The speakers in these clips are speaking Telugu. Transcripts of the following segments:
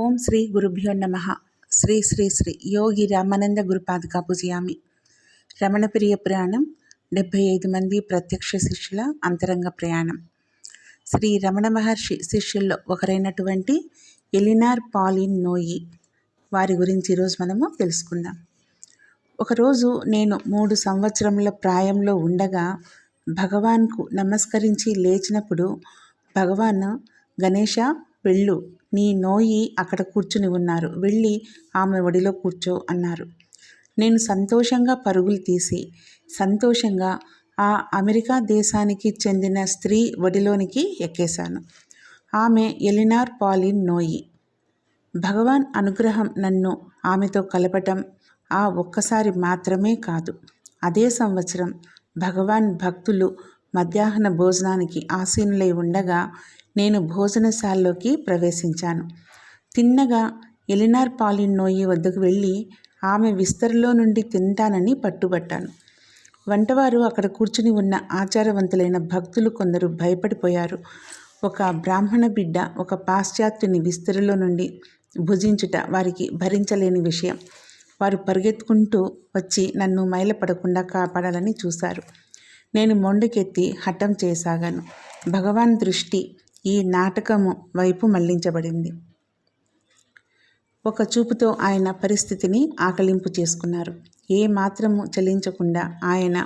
ఓం శ్రీ గురుభ్యో నమ. శ్రీ శ్రీ శ్రీ యోగి రామానంద గురుపాదుకా పూజయామి. రమణప్రియ ప్రయాణం డెబ్భై ఐదు మంది ప్రత్యక్ష శిష్యుల అంతరంగ ప్రయాణం. శ్రీ రమణ మహర్షి శిష్యుల్లో ఒకరైనటువంటి ఎలినార్ పాలిన్ నోయి వారి గురించి ఈరోజు మనము తెలుసుకుందాం. ఒకరోజు నేను మూడు సంవత్సరముల ప్రాయంలో ఉండగా భగవాన్కు నమస్కరించి లేచినప్పుడు భగవాన్ గణేష వెళ్ళు నీ నోయి అక్కడ కూర్చుని ఉన్నారు. వెళ్ళి ఆమె ఒడిలో కూర్చో అన్నారు. నేను సంతోషంగా పరుగులు తీసి సంతోషంగా ఆ అమెరికా దేశానికి చెందిన స్త్రీ ఒడిలోనికి ఎక్కేశాను. ఆమె ఎలినార్ పాలిన్ నోయి. భగవాన్ అనుగ్రహం నన్ను ఆమెతో కలపటం ఆ ఒక్కసారి మాత్రమే కాదు. అదే సంవత్సరం భగవాన్ భక్తులు మధ్యాహ్న భోజనానికి ఆసీనులై ఉండగా నేను భోజనశాలలోకి ప్రవేశించాను. తిన్నగా ఎలినార్ పాలిన్ నోయి వద్దకు వెళ్ళి ఆమె విస్తరలో నుండి తింటానని పట్టుబట్టాను. వంటవారు అక్కడ కూర్చుని ఉన్న ఆచారవంతులైన భక్తులు కొందరు భయపడిపోయారు. ఒక బ్రాహ్మణ బిడ్డ ఒక పాశ్చాత్యుని విస్తరిలో నుండి భుజించుట వారికి భరించలేని విషయం. వారు పరిగెత్తుకుంటూ వచ్చి నన్ను మైలపడకుండా కాపాడాలని చూశారు. నేను మొండకెత్తి హఠం చేయసాగాను. భగవాన్ దృష్టి ఈ నాటకము వైపు మళ్ళించబడింది. ఒక చూపుతో ఆయన పరిస్థితిని ఆకలింపు చేసుకున్నారు. ఏ మాత్రము చలించకుండా ఆయన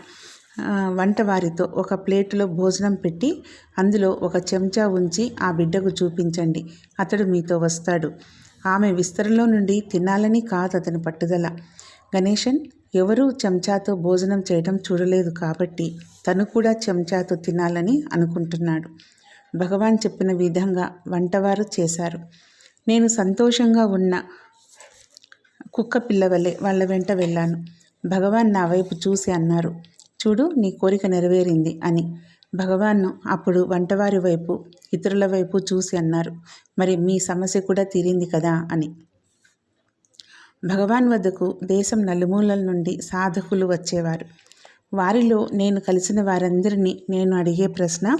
వంటవారితో ఒక ప్లేటులో భోజనం పెట్టి అందులో ఒక చెంచా ఉంచి ఆ బిడ్డకు చూపించండి అతడు మీతో వస్తాడు. ఆమె విస్తరణలో నుండి తినాలని కాదు అతని పట్టుదల. గణేశన్ ఎవరూ చెంచాతో భోజనం చేయడం చూడలేదు కాబట్టి తను కూడా చెంచాతో తినాలని అనుకుంటున్నాడు. భగవాన్ చెప్పిన విధంగా వంటవారు చేశారు. నేను సంతోషంగా ఉన్న కుక్క పిల్లవలే వాళ్ళ వెంట వెళ్ళాను. భగవాన్ నా వైపు చూసి అన్నారు చూడు నీ కోరిక నెరవేరింది అని. భగవాన్ను అప్పుడు వంటవారి వైపు ఇతరుల వైపు చూసి అన్నారు మరి మీ సమస్య కూడా తీరింది కదా అని. భగవాన్ వద్దకు దేశం నలుమూలల నుండి సాధకులు వచ్చేవారు. వారిలో నేను కలిసిన వారందరినీ నేను అడిగే ప్రశ్న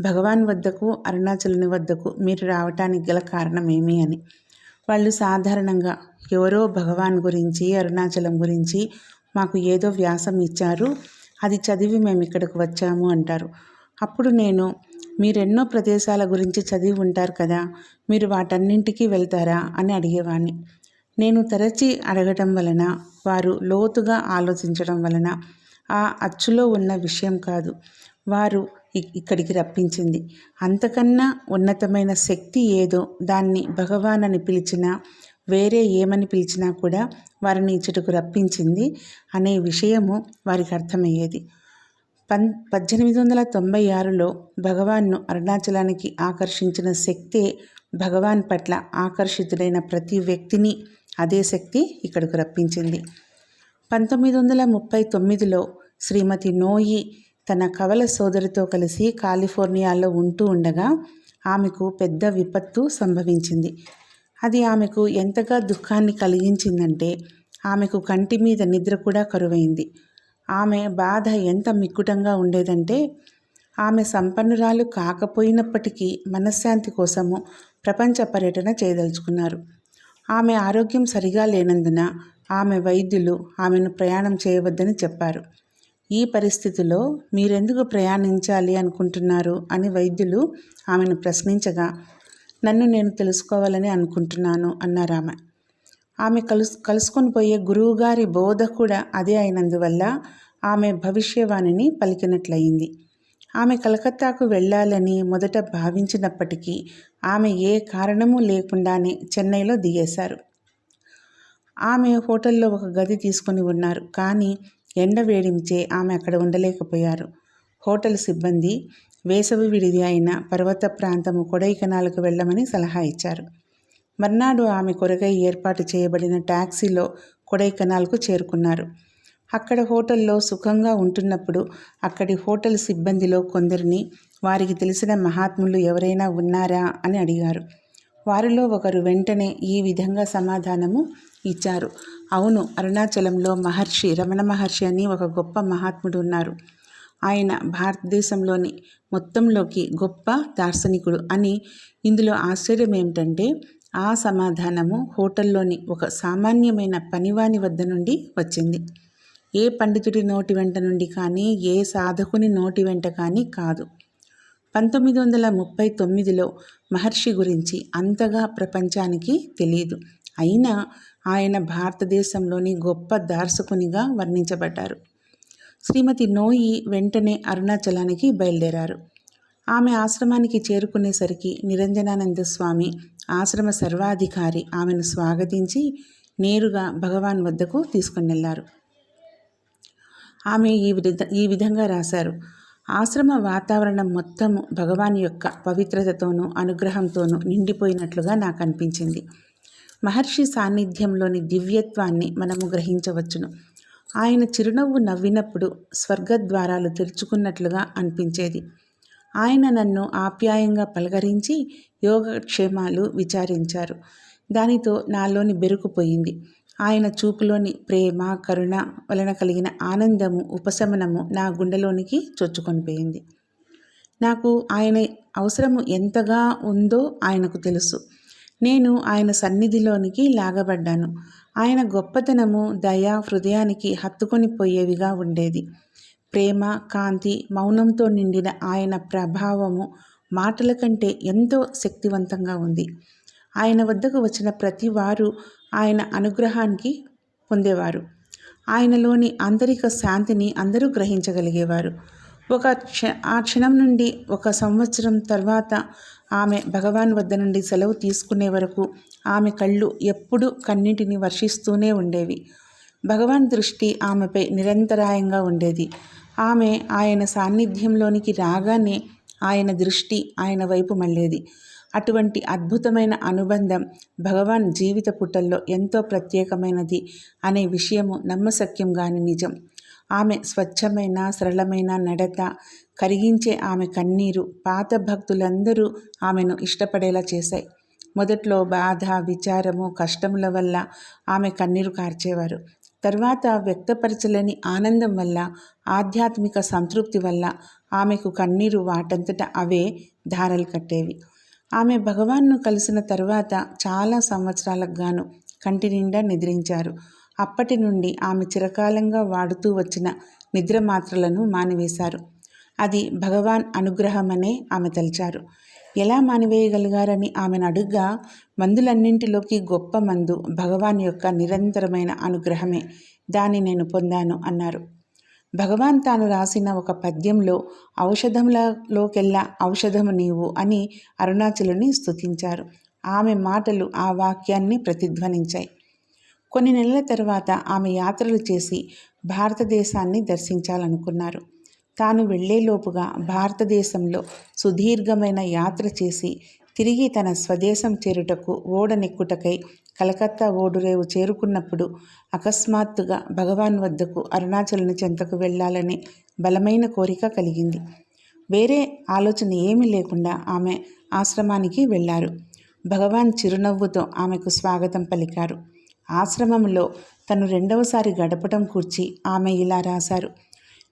భగవాన్ వద్దకు అరుణాచలుని వద్దకు మీరు రావటానికి గల కారణం ఏమి అని. వాళ్ళు సాధారణంగా ఎవరో భగవాన్ గురించి అరుణాచలం గురించి మాకు ఏదో వ్యాసం ఇచ్చారు అది చదివి మేము ఇక్కడికి వచ్చాము అంటారు. అప్పుడు నేను మీరెన్నో ప్రదేశాల గురించి చదివి ఉంటారు కదా మీరు వాటన్నింటికి వెళ్తారా? అని అడిగేవాణ్ణి. నేను తరచి అడగటం వలన వారు లోతుగా ఆలోచించడం వలన ఆ అచ్చులో ఉన్న విషయం కాదు. వారు ఇక్కడికి రప్పించింది. అంతకన్నా ఉన్నతమైన శక్తి ఏదో దాన్ని భగవాన్ అని పిలిచినా వేరే ఏమని పిలిచినా కూడా వారిని ఇచ్చటకు రప్పించింది అనే విషయము వారికి అర్థమయ్యేది. పన్ పద్దెనిమిది వందల తొంభై ఆరులో భగవాన్ను అరుణాచలానికి ఆకర్షించిన శక్తే భగవాన్ పట్ల ఆకర్షితుడైన ప్రతి వ్యక్తిని అదే శక్తి ఇక్కడకు రప్పించింది. పంతొమ్మిది వందల ముప్పై తొమ్మిదిలో శ్రీమతి నోయి తన కవల సోదరితో కలిసి కాలిఫోర్నియాలో ఉంటూ ఉండగా ఆమెకు పెద్ద విపత్తు సంభవించింది. అది ఆమెకు ఎంతగా దుఃఖాన్ని కలిగించిందంటే ఆమెకు కంటి మీద నిద్ర కూడా కరువైంది. ఆమె బాధ ఎంత మిక్కుటంగా ఉండేదంటే ఆమె సంపన్నురాలు కాకపోయినప్పటికీ మనశ్శాంతి కోసము ప్రపంచ పర్యటన చేయదలుచుకున్నారు. ఆమె ఆరోగ్యం సరిగా లేనందున ఆమె వైద్యులు ఆమెను ప్రయాణం చేయవద్దని చెప్పారు. ఈ పరిస్థితిలో మీరెందుకు ప్రయాణించాలి అనుకుంటున్నారు? అని వైద్యులు ఆమెను ప్రశ్నించగా నన్ను నేను తెలుసుకోవాలని అనుకుంటున్నాను అన్నారామె ఆమె కలుసు కలుసుకొని పోయే గురువుగారి బోధ కూడా అదే అయినందువల్ల ఆమె భవిష్యవాణిని పలికినట్లయింది. ఆమె కలకత్తాకు వెళ్ళాలని మొదట భావించినప్పటికీ ఆమె ఏ కారణము లేకుండానే చెన్నైలో దిగేశారు. ఆమె హోటల్లో ఒక గది తీసుకొని ఉన్నారు. కానీ ఎండ వేడించే ఆమె అక్కడ ఉండలేకపోయారు. హోటల్ సిబ్బంది వేసవి విడిది అయిన పర్వత ప్రాంతము కొడైకెనాల్కు వెళ్ళమని సలహా ఇచ్చారు. మర్నాడు ఆమె కొరకై ఏర్పాటు చేయబడిన ట్యాక్సీలో కొడైకెనాల్కు చేరుకున్నారు. అక్కడ హోటల్లో సుఖంగా ఉంటున్నప్పుడు అక్కడి హోటల్ సిబ్బందిలో కొందరిని వారికి తెలిసిన మహాత్ములు ఎవరైనా ఉన్నారా అని అడిగారు. వారిలో ఒకరు వెంటనే ఈ విధంగా సమాధానము ఇచ్చారు. అవును అరుణాచలంలో మహర్షి రమణ మహర్షి అని ఒక గొప్ప మహాత్ముడు ఉన్నారు. ఆయన భారతదేశంలోని మొత్తంలోకి గొప్ప దార్శనికుడు అని ఇందులో ఆశ్చర్యం ఏమిటంటే ఆ సమాధానము హోటల్లోని ఒక సామాన్యమైన పనివాని వద్ద నుండి వచ్చింది. ఏ పండితుడి నోటి వెంట నుండి కానీ ఏ సాధకుని నోటి వెంట కానీ కాదు. పంతొమ్మిది వందల ముప్పై తొమ్మిదిలో మహర్షి గురించి అంతగా ప్రపంచానికి తెలియదు అయినా ఆయన భారతదేశంలోని గొప్ప దార్శకునిగా వర్ణించబడ్డారు. శ్రీమతి నోయి వెంటనే అరుణాచలానికి బయలుదేరారు. ఆమె ఆశ్రమానికి చేరుకునేసరికి నిరంజనానంద స్వామి ఆశ్రమ సర్వాధికారి ఆమెను స్వాగతించి నేరుగా భగవాన్ వద్దకు తీసుకుని వెళ్ళారు. ఆమె ఈ విధ ఈ విధంగా రాశారు. ఆశ్రమ వాతావరణం మొత్తము భగవాన్ యొక్క పవిత్రతతోనూ అనుగ్రహంతోనూ నిండిపోయినట్లుగా నాకు అనిపించింది మహర్షి సాన్నిధ్యంలోని దివ్యత్వాన్ని మనము గ్రహించవచ్చును. ఆయన చిరునవ్వు నవ్వినప్పుడు స్వర్గద్వారాలు తెరుచుకున్నట్లుగా అనిపించేది. ఆయన నన్ను ఆప్యాయంగా పలకరించి యోగక్షేమాలు విచారించారు. దానితో నాలోని బెరుకుపోయింది ఆయన చూపులోని ప్రేమ కరుణ వలన కలిగిన ఆనందము ఉపశమనము నా గుండెలోనికి చొచ్చుకొనిపోయింది నాకు ఆయన అవసరము ఎంతగా ఉందో ఆయనకు తెలుసు. నేను ఆయన సన్నిధిలోనికి లాగబడ్డాను. ఆయన గొప్పతనము దయ హృదయానికి హత్తుకొని పోయేవిగా ఉండేది. ప్రేమ కాంతి మౌనంతో నిండిన ఆయన ప్రభావము మాటల కంటే ఎంతో శక్తివంతంగా ఉంది. ఆయన వద్దకు వచ్చిన ప్రతి వారు ఆయన అనుగ్రహానికి పొందేవారు. ఆయనలోని ఆంతరిక శాంతిని అందరూ గ్రహించగలిగేవారు. ఒక క్ష ఆ క్షణం నుండి ఒక సంవత్సరం తర్వాత ఆమె భగవాన్ వద్ద నుండి సెలవు తీసుకునే వరకు ఆమె కళ్ళు ఎప్పుడూ కన్నింటిని వర్షిస్తూనే ఉండేవి. భగవాన్ దృష్టి ఆమెపై నిరంతరాయంగా ఉండేది. ఆమె ఆయన సాన్నిధ్యంలోనికి రాగానే ఆయన దృష్టి ఆయన వైపు మళ్ళేది. అటువంటి అద్భుతమైన అనుబంధం భగవాన్ జీవిత పుటల్లో ఎంతో ప్రత్యేకమైనది అనే విషయము నమ్మశక్యం కాని నిజం. ఆమె స్వచ్ఛమైన సరళమైన నడత కరిగించే ఆమె కన్నీరు పాత భక్తులందరూ ఆమెను ఇష్టపడేలా చేశాయి. మొదట్లో బాధ విచారము కష్టముల వల్ల ఆమె కన్నీరు కార్చేవారు. తర్వాత వ్యక్తపరచలేని ఆనందం వల్ల ఆధ్యాత్మిక సంతృప్తి వల్ల ఆమెకు కన్నీరు వాటంతట అవే ధారలు కట్టేవి. ఆమె భగవాన్ను కలిసిన తర్వాత చాలా సంవత్సరాలకు గాను కంటి నిండా నిద్రించారు. అప్పటి నుండి ఆమె చిరకాలంగా వాడుతూ వచ్చిన నిద్ర మాత్రలను మానివేశారు. అది భగవాన్ అనుగ్రహమనే ఆమె తలిచారు. ఎలా మానివేయగలిగారని ఆమెను అడుగ్గా మందులన్నింటిలోకి గొప్ప మందు భగవాన్ యొక్క నిరంతరమైన అనుగ్రహమే దాన్ని నేను పొందాను అన్నారు. భగవాన్ తాను రాసిన ఒక పద్యంలో ఔషధంలోకెల్లా ఔషధము నీవు అని అరుణాచలుని స్తుతించారు. ఆమె మాటలు ఆ వాక్యాన్ని ప్రతిధ్వనించాయి. కొన్ని నెలల తర్వాత ఆమె యాత్రలు చేసి భారతదేశాన్ని దర్శించాలనుకున్నారు. తాను వెళ్ళేలోపుగా భారతదేశంలో సుదీర్ఘమైన యాత్ర చేసి తిరిగి తన స్వదేశం చేరుటకు ఓడనెక్కుటకై కలకత్తా ఓడురేవు చేరుకున్నప్పుడు అకస్మాత్తుగా భగవాన్ వద్దకు అరుణాచలుని చెంతకు వెళ్ళాలని బలమైన కోరిక కలిగింది. వేరే ఆలోచన ఏమీ లేకుండా ఆమె ఆశ్రమానికి వెళ్ళారు. భగవాన్ చిరునవ్వుతో ఆమెకు స్వాగతం పలికారు. ఆశ్రమంలో తను రెండవసారి గడపటం కూర్చి ఆమె ఇలా రాశారు.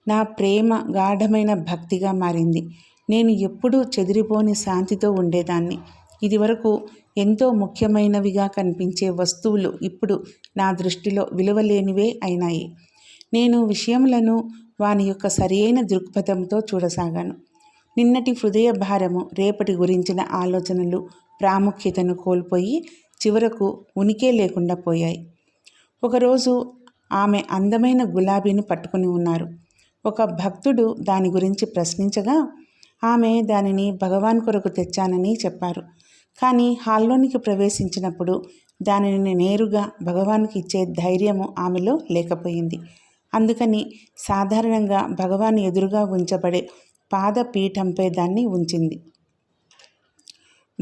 నా ప్రేమ గాఢమైన భక్తిగా మారింది. నేను ఎప్పుడూ చెదిరిపోని శాంతితో ఉండేదాన్ని. ఇదివరకు ఎంతో ముఖ్యమైనవిగా కనిపించే వస్తువులు ఇప్పుడు నా దృష్టిలో విలువలేనివే అయినాయి. నేను విషయములను వాని యొక్క సరియైన దృక్పథంతో చూడసాగాను. నిన్నటి హృదయ భారము రేపటి గురించిన ఆలోచనలు ప్రాముఖ్యతను కోల్పోయి చివరకు ఉనికే లేకుండా పోయాయి. ఒకరోజు ఆమె అందమైన గులాబీని పట్టుకుని ఉన్నారు. ఒక భక్తుడు దాని గురించి ప్రశ్నించగా ఆమె దానిని భగవాన్ కొరకు తెచ్చానని చెప్పారు. కానీ హాల్లోనికి ప్రవేశించినప్పుడు దానిని నేరుగా భగవాన్కి ఇచ్చే ధైర్యము ఆమెలో లేకపోయింది. అందుకని సాధారణంగా భగవాన్ ఎదురుగా ఉంచబడే పాదపీఠంపై దాన్ని ఉంచింది.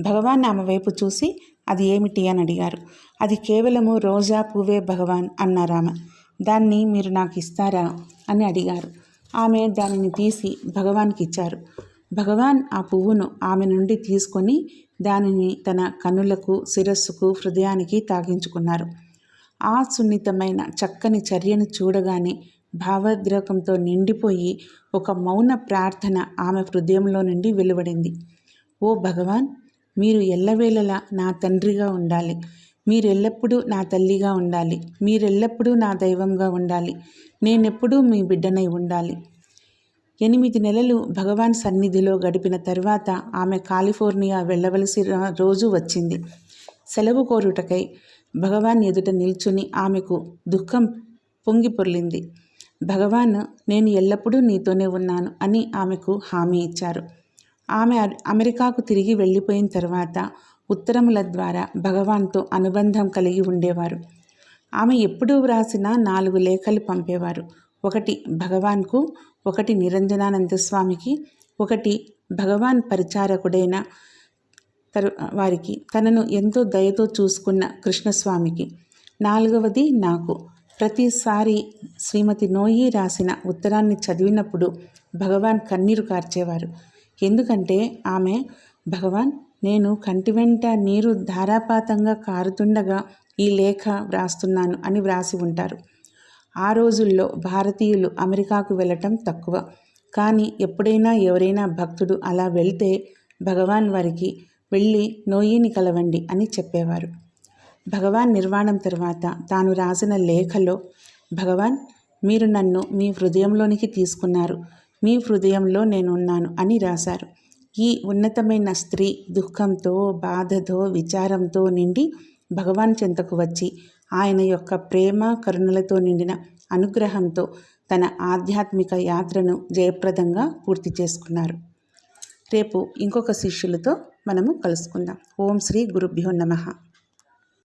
భగవాన్ ఆమె వైపు చూసి అది ఏమిటి? అని అడిగారు. అది కేవలము రోజా పువ్వే భగవాన్ అన్నారామ దాన్ని మీరు నాకు ఇస్తారా? అని అడిగారు. ఆమె దానిని తీసి భగవాన్కి ఇచ్చారు. భగవాన్ ఆ పువ్వును ఆమె నుండి తీసుకొని దానిని తన కనులకు శిరస్సుకు హృదయానికి తాగించుకున్నారు. ఆ సున్నితమైన చక్కని చర్యను చూడగానే భావద్రకంతో నిండిపోయి ఒక మౌన ప్రార్థన ఆమె హృదయంలో నుండి వెలువడింది. ఓ భగవాన్ మీరు ఎల్లవేళలా నా తండ్రిగా ఉండాలి. మీరెల్లప్పుడూ నా తల్లిగా ఉండాలి. మీరెల్లప్పుడూ నా దైవంగా ఉండాలి. నేనెప్పుడూ మీ బిడ్డనై ఉండాలి. ఎనిమిది నెలలు భగవాన్ సన్నిధిలో గడిపిన తర్వాత ఆమె కాలిఫోర్నియా వెళ్ళవలసిన రోజు వచ్చింది. సెలవు కోరుటకై భగవాన్ ఎదుట నిల్చుని ఆమెకు దుఃఖం పొంగి పొర్లింది. భగవాన్ నేను ఎల్లప్పుడూ నీతోనే ఉన్నాను అని ఆమెకు హామీ ఇచ్చారు. ఆమె అమెరికాకు తిరిగి వెళ్ళిపోయిన తర్వాత ఉత్తరముల ద్వారా భగవాన్తో అనుబంధం కలిగి ఉండేవారు. ఆమె ఎప్పుడూ వ్రాసిన నాలుగు లేఖలు పంపేవారు. ఒకటి భగవాన్కు ఒకటి నిరంజనానంద స్వామికి ఒకటి భగవాన్ పరిచారకుడైన తరు వారికి తనను ఎంతో దయతో చూసుకున్న కృష్ణస్వామికి. నాలుగవది నాకు. ప్రతిసారి శ్రీమతి నోయి రాసిన ఉత్తరాన్ని చదివినప్పుడు భగవాన్ కన్నీరు కార్చేవారు. ఎందుకంటే ఆమె భగవాన్ నేను కంటి వెంట నీరు ధారాపాతంగా కారుతుండగా ఈ లేఖ వ్రాస్తున్నాను అని వ్రాసి ఉంటారు. ఆ రోజుల్లో భారతీయులు అమెరికాకు వెళ్ళటం తక్కువ. కానీ ఎప్పుడైనా ఎవరైనా భక్తుడు అలా వెళ్తే భగవాన్ వారికి వెళ్ళి నోయిని కలవండి అని చెప్పేవారు. భగవాన్ నిర్వాణం తర్వాత తాను రాసిన లేఖలో భగవాన్ మీరు నన్ను మీ హృదయంలోనికి తీసుకున్నారు. మీ హృదయంలో నేనున్నాను అని రాశారు. ఈ ఉన్నతమైన స్త్రీ దుఃఖంతో బాధతో విచారంతో నిండి భగవాన్ చెంతకు వచ్చి ఆయన యొక్క ప్రేమ కరుణలతో నిండిన అనుగ్రహంతో తన ఆధ్యాత్మిక యాత్రను జయప్రదంగా పూర్తి చేసుకున్నారు. రేపు ఇంకొక శిష్యులతో మనము కలుసుకుందాం. ఓం శ్రీ గురుభ్యో నమ.